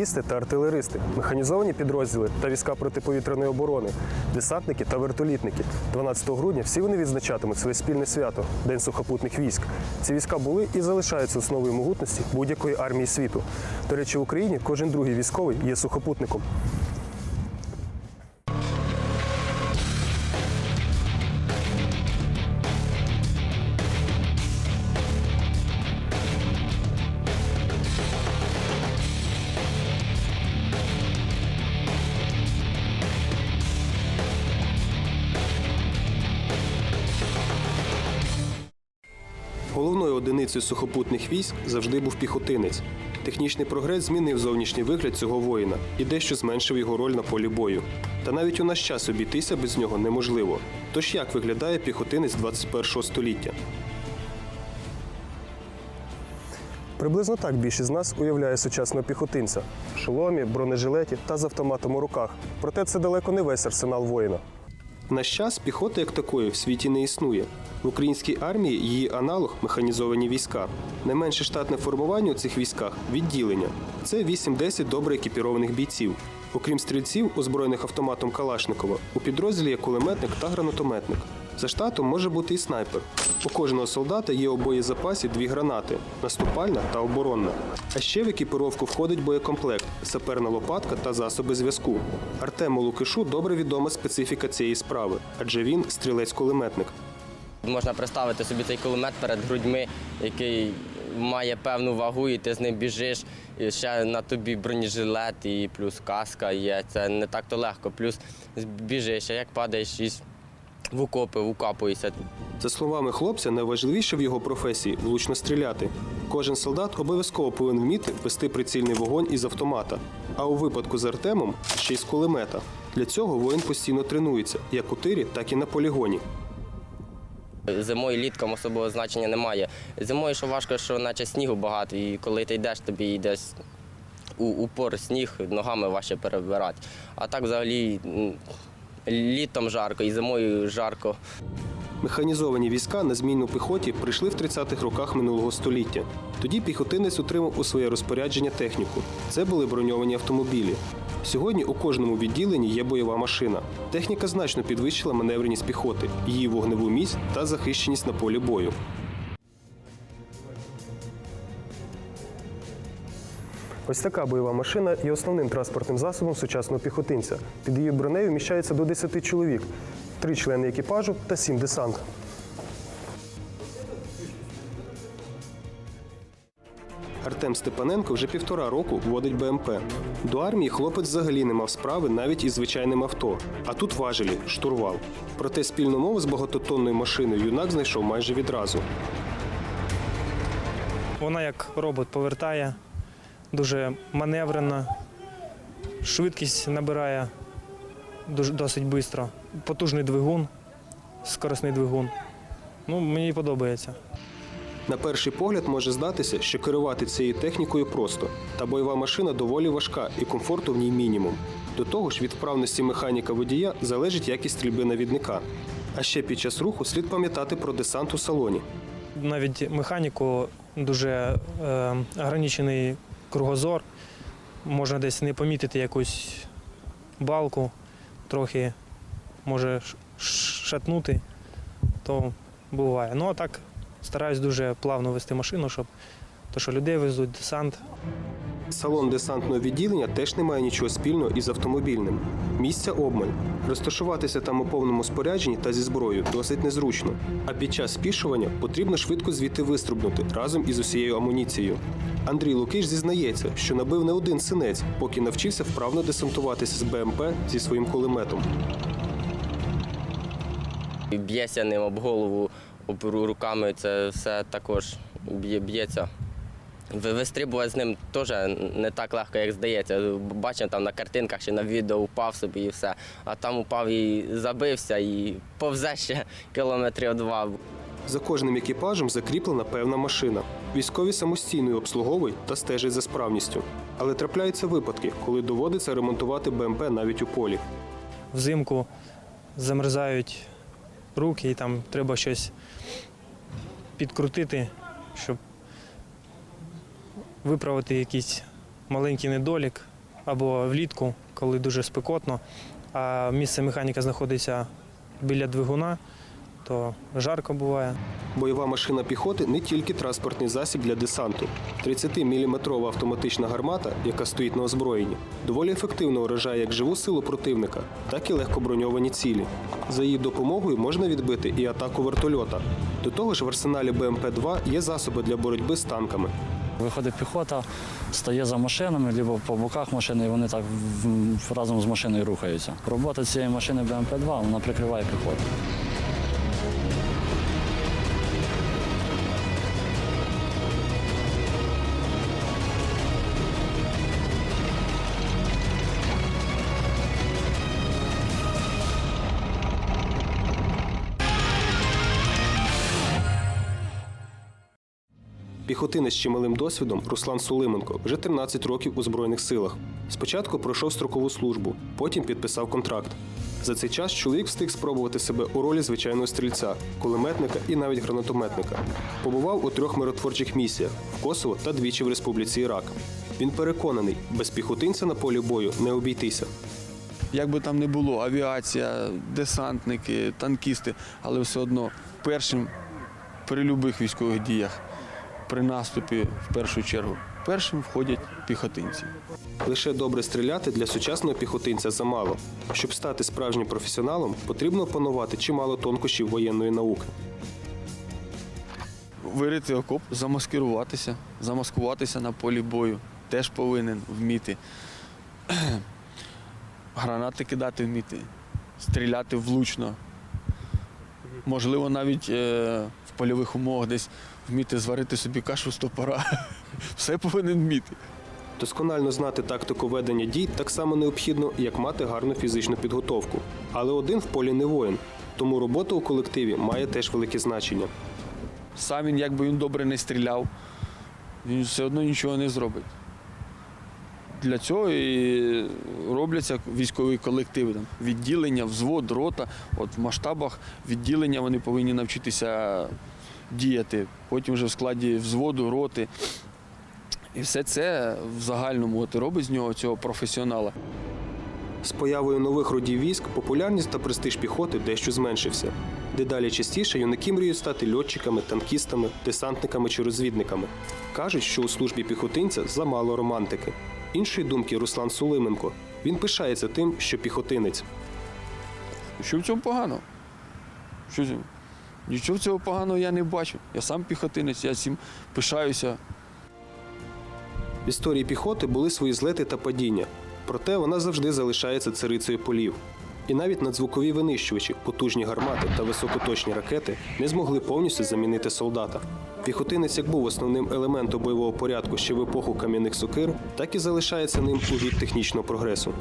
танкісти та артилеристи, механізовані підрозділи та війська протиповітряної оборони, десантники та вертолітники. 12 грудня всі вони відзначатимуть своє спільне свято День сухопутних військ. Ці війська були і залишаються основою могутності будь-якої армії світу. До речі, в Україні кожен другий військовий є сухопутником. Головною сухопутних військ завжди був піхотинець. Технічний прогрес змінив зовнішній вигляд цього воїна і дещо зменшив його роль на полі бою. Та навіть у наш час обійтися без нього неможливо. Тож як виглядає піхотинець 21 століття? Приблизно так більшість з нас уявляє сучасного піхотинця в шоломі, бронежилеті та з автоматом у руках. Проте це далеко не весь арсенал воїна. В наш час піхоти як такої в світі не існує. В українській армії її аналог механізовані війська. Найменше штатне формування у цих військах відділення. Це 8-10 добре екіпірованих бійців. Окрім стрільців, озброєних автоматом Калашникова, у підрозділі є кулеметник та гранатометник. За штатом може бути і снайпер. У кожного солдата є у боєзапасі дві гранати наступальна та оборонна. А ще в екіпіровку входить боєкомплект, саперна лопатка та засоби зв'язку. Артему Лукишу добре відома специфіка цієї справи, адже він стрілець-кулеметник. Можна представити собі цей кулемет перед грудьми, який має певну вагу, і ти з ним біжиш. І ще на тобі бронежилет, і плюс каска є. Це не так то легко. Плюс біжиш, а як падаєш із в окопи, укапуєшся. За словами хлопця, найважливіше в його професії влучно стріляти. Кожен солдат обов'язково повинен вміти вести прицільний вогонь із автомата. А у випадку з Артемом ще й з кулемета. Для цього воїн постійно тренується як у тирі, так і на полігоні. Зимою літком особливого значення немає. Зимою що важко, що наче снігу багато, і коли ти йдеш, тобі йде у упор сніг, ногами важче перебирати. А так взагалі літом жарко і зимою жарко. Механізовані війська на зміну піхоті прийшли в 30-х роках минулого століття. Тоді піхотинець отримав у своє розпорядження техніку. Це були броньовані автомобілі. Сьогодні у кожному відділенні є бойова машина. Техніка значно підвищила маневреність піхоти, її вогневу міць та захищеність на полі бою. Ось така бойова машина є основним транспортним засобом сучасного піхотинця. Під її бронею вміщається до 10 чоловік, три члени екіпажу та сім десант. Артем Степаненко вже півтора року водить БМП. До армії хлопець взагалі не мав справи навіть із звичайним авто. А тут важелі штурвал. Проте спільну мову з багатотонною машиною юнак знайшов майже відразу. Вона як робот повертає, дуже маневрена, швидкість набирає дуже, досить швидко. Потужний двигун, скоросний двигун. Ну, мені подобається. На перший погляд може здатися, що керувати цією технікою просто, та бойова машина доволі важка і комфорту в ній мінімум. До того ж, від вправності механіка водія залежить якість стрільби навідника. А ще під час руху слід пам'ятати про десант у салоні. Навіть механіку дуже е, ограничений кругозор. Можна десь не помітити якусь балку, трохи може шатнути, то буває. Ну а так стараюсь дуже плавно вести машину, щоб то, що людей везуть, десант. Салон десантного відділення теж не має нічого спільного із автомобільним. Місця обмаль. Розташуватися там у повному спорядженні та зі зброєю досить незручно. А під час спішування потрібно швидко звідти вистрибнути разом із усією амуніцією. Андрій Лукиш зізнається, що набив не один синець, поки навчився вправно десантуватися з БМП зі своїм кулеметом. І Б'єся ним об голову, об руками, це все також б'є- б'ється. Ви- Вистрибувати з ним теж не так легко, як здається. Бачимо там на картинках чи на відео упав собі і все. А там упав і забився, і повзе ще кілометрів два. За кожним екіпажем закріплена певна машина. Військові самостійно її обслуговують та стежать за справністю. Але трапляються випадки, коли доводиться ремонтувати БМП навіть у полі. Взимку замерзають руки і там треба щось підкрутити, щоб виправити якийсь маленький недолік. або влітку, коли дуже спекотно, а місце механіка знаходиться біля двигуна, то жарко буває. Бойова машина піхоти не тільки транспортний засіб для десанту. 30-мм автоматична гармата, яка стоїть на озброєнні, доволі ефективно уражає як живу силу противника, так і легкоброньовані цілі. За її допомогою можна відбити і атаку вертольота. До того ж, в арсеналі БМП-2 є засоби для боротьби з танками. Виходить піхота, стає за машинами, або по боках машини, і вони так разом з машиною рухаються. Робота цієї машини БМП-2 вона прикриває піхоту. Піхотинець з чималим досвідом Руслан Сулименко вже 13 років у Збройних силах. Спочатку пройшов строкову службу, потім підписав контракт. За цей час чоловік встиг спробувати себе у ролі звичайного стрільця, кулеметника і навіть гранатометника. Побував у трьох миротворчих місіях в Косово та двічі в Республіці Ірак. Він переконаний, без піхотинця на полі бою не обійтися. Як би там не було, авіація, десантники, танкісти, але все одно першим при будь-яких військових діях, при наступі в першу чергу, першим входять піхотинці. Лише добре стріляти для сучасного піхотинця замало. Щоб стати справжнім професіоналом, потрібно опанувати чимало тонкощів воєнної науки. Вирити окоп, замаскируватися, замаскуватися на полі бою. Теж повинен вміти. Гранати кидати вміти, стріляти влучно. Можливо, навіть е, в польових умовах десь вміти зварити собі кашу з топора. Все повинен вміти. Досконально знати тактику ведення дій так само необхідно, як мати гарну фізичну підготовку. Але один в полі не воїн, тому робота у колективі має теж велике значення. Сам він, як би він добре не стріляв, він все одно нічого не зробить. Для цього і робляться військові колективи, там, відділення, взвод, рота. От в масштабах відділення вони повинні навчитися діяти. Потім вже в складі взводу, роти. І все це в загальному от, робить з нього цього професіонала. З появою нових родів військ популярність та престиж піхоти дещо зменшився. Дедалі частіше юнаки мріють стати льотчиками, танкістами, десантниками чи розвідниками. Кажуть, що у службі піхотинця замало романтики. Іншої думки Руслан Сулименко. Він пишається тим, що піхотинець. Що в цьому погано? Що? Нічого цього поганого я не бачу. Я сам піхотинець, я цим пишаюся. В історії піхоти були свої злети та падіння, проте вона завжди залишається царицею полів. І навіть надзвукові винищувачі, потужні гармати та високоточні ракети не змогли повністю замінити солдата. Піхотинець як був основним елементом бойового порядку ще в епоху кам'яних сокир, так і залишається ним у вік технічного прогресу.